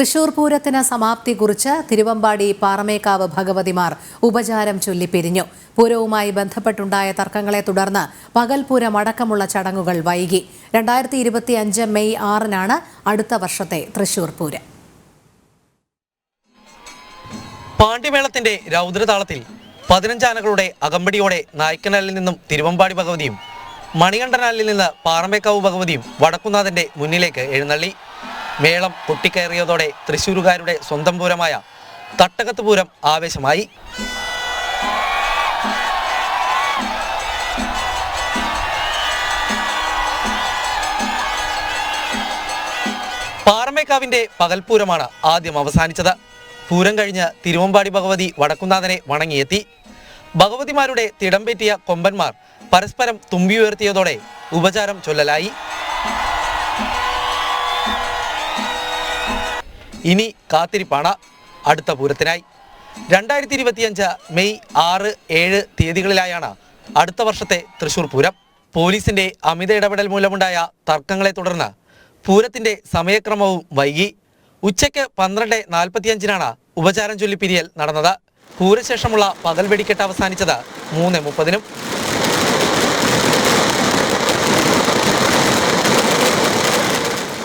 തൃശൂർ പൂരത്തിന് സമാപ്തി കുറിച്ച് തിരുവമ്പാടി പാറമേക്കാവ് ഭഗവതിമാർ ഉപചാരം ചൊല്ലി പിരിഞ്ഞു. പൂരവുമായി ബന്ധപ്പെട്ടുണ്ടായ തർക്കങ്ങളെ തുടർന്ന് പകൽപൂരം അടക്കമുള്ള ചടങ്ങുകൾ വൈകി. രണ്ടായിരത്തി ഇരുപത്തിയഞ്ച് മെയ് ആറിനാണ് അടുത്ത വർഷത്തെ തൃശൂർ പൂരം. പാണ്ഡ്യമേളത്തിന്റെ രൗദ്രതാളത്തിൽ പതിനഞ്ചാനകളുടെ അകമ്പടിയോടെ നായ്ക്കനാലിൽ നിന്നും തിരുവമ്പാടി ഭഗവതിയും മണികണ്ഠനാലിൽ നിന്ന് പാറമേക്കാവ് ഭഗവതിയും വടക്കുന്നാഥന്റെ മുന്നിലേക്ക് എഴുന്നള്ളി. മേളം പൊട്ടിക്കയറിയതോടെ തൃശ്ശൂരുകാരുടെ സ്വന്തം പൂരമായ തട്ടകത്ത് പൂരം ആവേശമായി. പാറമേക്കാവിന്റെ പകൽപൂരമാണ് ആദ്യം അവസാനിച്ചത്. പൂരം കഴിഞ്ഞ് തിരുവമ്പാടി ഭഗവതി വടക്കുന്നാഥനെ വണങ്ങിയെത്തി. ഭഗവതിമാരുടെ തിടംപേറ്റിയ കൊമ്പന്മാർ പരസ്പരം തുമ്പിയുയർത്തിയതോടെ ഉപചാരം ചൊല്ലലായി. ഇനി കാത്തിരിപ്പാണ് അടുത്ത പൂരത്തിനായി. രണ്ടായിരത്തി ഇരുപത്തിയഞ്ച് മെയ് ആറ് ഏഴ് തീയതികളിലായാണ് അടുത്ത വർഷത്തെ തൃശൂർ പൂരം. പോലീസിന്റെ അമിത ഇടപെടൽ മൂലമുണ്ടായ തർക്കങ്ങളെ തുടർന്ന് പൂരത്തിന്റെ സമയക്രമവും വൈകി. ഉച്ചയ്ക്ക് പന്ത്രണ്ട് നാൽപ്പത്തിയഞ്ചിനാണ് ഉപചാരം ചൊല്ലിപ്പിരിയൽ നടന്നത്. പൂരശേഷമുള്ള പകൽ വെടിക്കെട്ട് അവസാനിച്ചത് മൂന്ന് മുപ്പതിനും.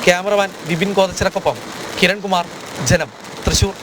ക്യാമറമാൻ ബിപിൻ കോതച്ചിറക്കൊപ്പം കിരൺകുമാർ ജനം തൃശൂർ.